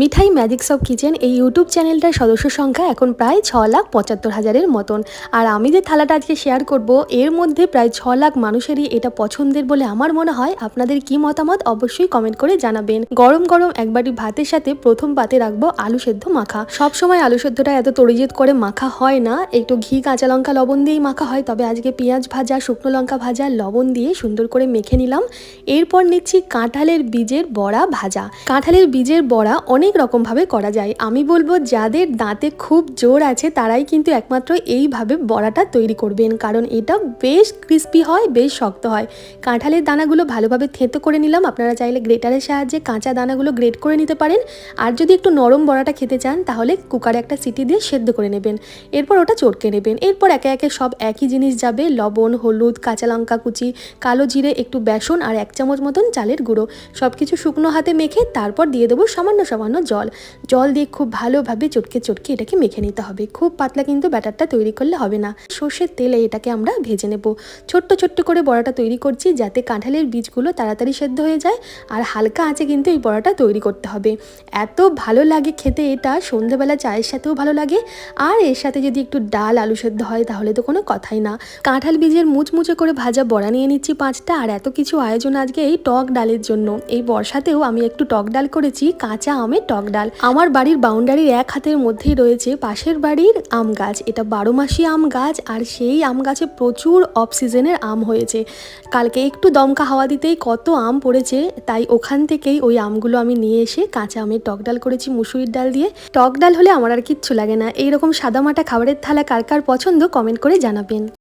Mithai magics of kitchen এই YouTube চ্যানেলটার সদস্য সংখ্যা এখন প্রায় ছ লাখ পঁচাত্তর হাজারের মতন। আর আমি যে থালাটা আজকে শেয়ার করব, এর মধ্যে প্রায় ছ লাখ মানুষেরই এটা পছন্দের বলে আমার মনে হয়। আপনাদের কি মতামত অবশ্যই কমেন্ট করে জানাবেন। গরম গরম এক বাটি ভাতের সাথে প্রথম পাতে রাখব আলু সেদ্ধ মাখা। সব সময় আলু সেদ্ধটা এত তরিজিত করে মাখা হয় না। একটু ঘি, কাঁচা লঙ্কা, লবণ দিয়েই মাখা হয়। তবে আজকে পেঁয়াজ ভাজা, শুকনো লঙ্কা ভাজা, লবণ দিয়ে সুন্দর করে মেখে নিলাম। এরপর নিচ্ছি কাঁঠালের বীজের বড়া ভাজা। কাঁঠালের বীজের বড়া অনেক রকমভাবে করা যায়। আমি বলব, যাদের দাঁতে খুব জোর আছে, তারাই কিন্তু একমাত্র এইভাবে বড়াটা তৈরি করবেন। কারণ এটা বেশ ক্রিস্পি হয়, বেশ শক্ত হয়। কাঁঠালের দানাগুলো ভালোভাবে থেঁতো করে নিলাম। আপনারা চাইলে গ্রেটারের সাহায্যে কাঁচা দানাগুলো গ্রেট করে নিতে পারেন। আর যদি একটু নরম বড়াটা খেতে চান, তাহলে কুকারে একটা সিটি দিয়ে সেদ্ধ করে নেবেন। এরপর ওটা চটকে নেবেন। এরপর একে একে সব একই জিনিস যাবে। লবণ, হলুদ, কাঁচা লঙ্কা কুচি, কালো জিরে, একটু বেসন আর এক চামচ মতন চালের গুঁড়ো। সব কিছু শুকনো হাতে মেখে তারপর দিয়ে দেবো সামান্য সামান্য জল। জল দিয়ে খুব ভালোভাবে চটকে চটকে এটাকে মেখে নিতে হবে। খুব পাতলা কিন্তু ব্যাটারটা তৈরি করলে হবে না। সর্ষের তেলে এটাকে আমরা ভেজে নেব। ছোট্ট ছোট্ট করে বড়াটা তৈরি করছি যাতে কাঁঠালের বীজগুলো তাড়াতাড়ি সেদ্ধ হয়ে যায় আর হালকা আঁচে কিন্তু এই বড়াটা তৈরি করতে হবে। এত ভালো লাগে খেতে এটা। সন্ধেবেলা চায়ের সাথেও ভালো লাগে। আর এর সাথে যদি একটু ডাল আলু সেদ্ধ হয় তাহলে তো কোনো কথাই না। কাঁঠাল বীজের মুচমুচে করে ভাজা বড়া নিয়ে নিচ্ছি পাঁচটা আর এত কিছু আয়োজন আজকে এই টক ডালের জন্য। এই বর্ষাতেও আমি একটু টক ডাল করেছি, কাঁচা আমের টক ডাল। আমার বাড়ির বাউন্ডারির এক হাতের মধ্যেই রয়েছে পাশের বাড়ির আম গাছ। এটা বারো মাসি আম গাছ আর সেই আম গাছে প্রচুর অফ সিজনের আম হয়েছে। কালকে একটু দমকা হাওয়া দিতেই কত আম পড়েছে, তাই ওখান থেকেই ওই আমগুলো আমি নিয়ে এসে কাঁচা আমের টক ডাল করেছি মুসুরির ডাল দিয়ে। টক ডাল হলে আমার আর কিচ্ছু লাগে না। এইরকম সাদামাটা খাবারের থালা কার কার পছন্দ কমেন্ট করে জানাবেন।